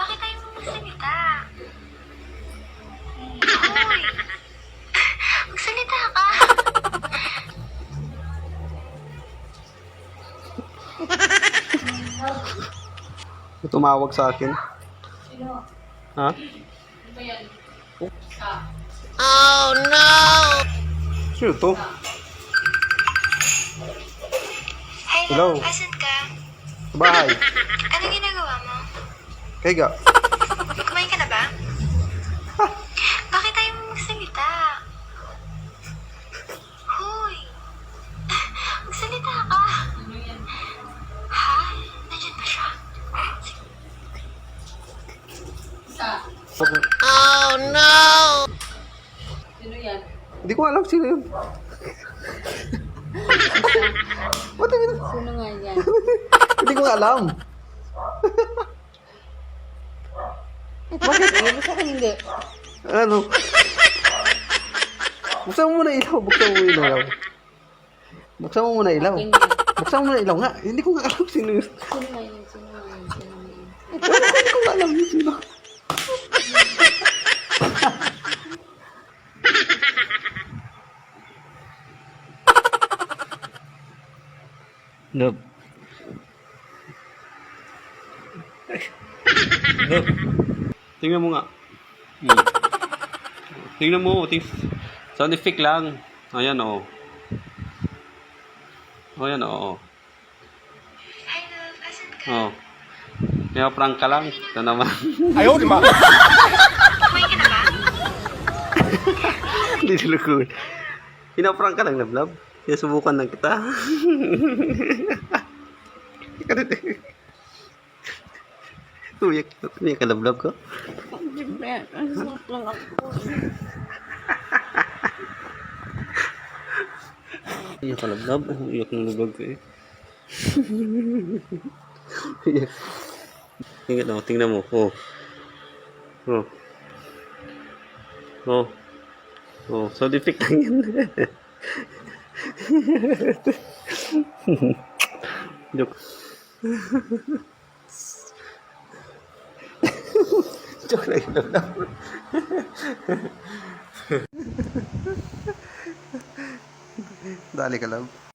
Bakit tayo magsalita? Hoy! Tumawag sa akin. Ha? Oh no! Sino to? Hello. love. Asan ka? Bahay. Ano ginagawa mo? Kaya Sino yan? Hindi ko alam sino yun. Ba't hindi, Sino nga yan? hindi ko alam. Bakit? Hindi sa akin hindi. Ano? Buksan mo muna ilaw. Buksan mo muna ilaw. Buksan mo muna ilaw. Buksan mo muna ilaw nga. Hindi ko nga alam sino yun. Sino nga yan? Sino nga yan? Sino nga yan? Hindi ko nga alam yun sino. Love. Love. Tingnan mo nga. Hmm. Tingnan mo. Ting sound effect lang. Ayan, oo. Oh. Ayan, oo. Ka? Oo. Oh. Kaya prank ka lang. Ito naman. Ka na ba? Hindi nilukod. Pinaprank ka lang, love, love. Kaya subukan lang kita. Uyak, uyak ka, love ko. Hindi ba? Ang sakit lang ako. Uyak ka, love. Uyak ng lubag ko eh. Uyak. Tingnan mo, tingnan mo. Oh. Oh. Oh. Oh, so defect lang yan. Joke. Joke lang yun. love. Dali ka, love.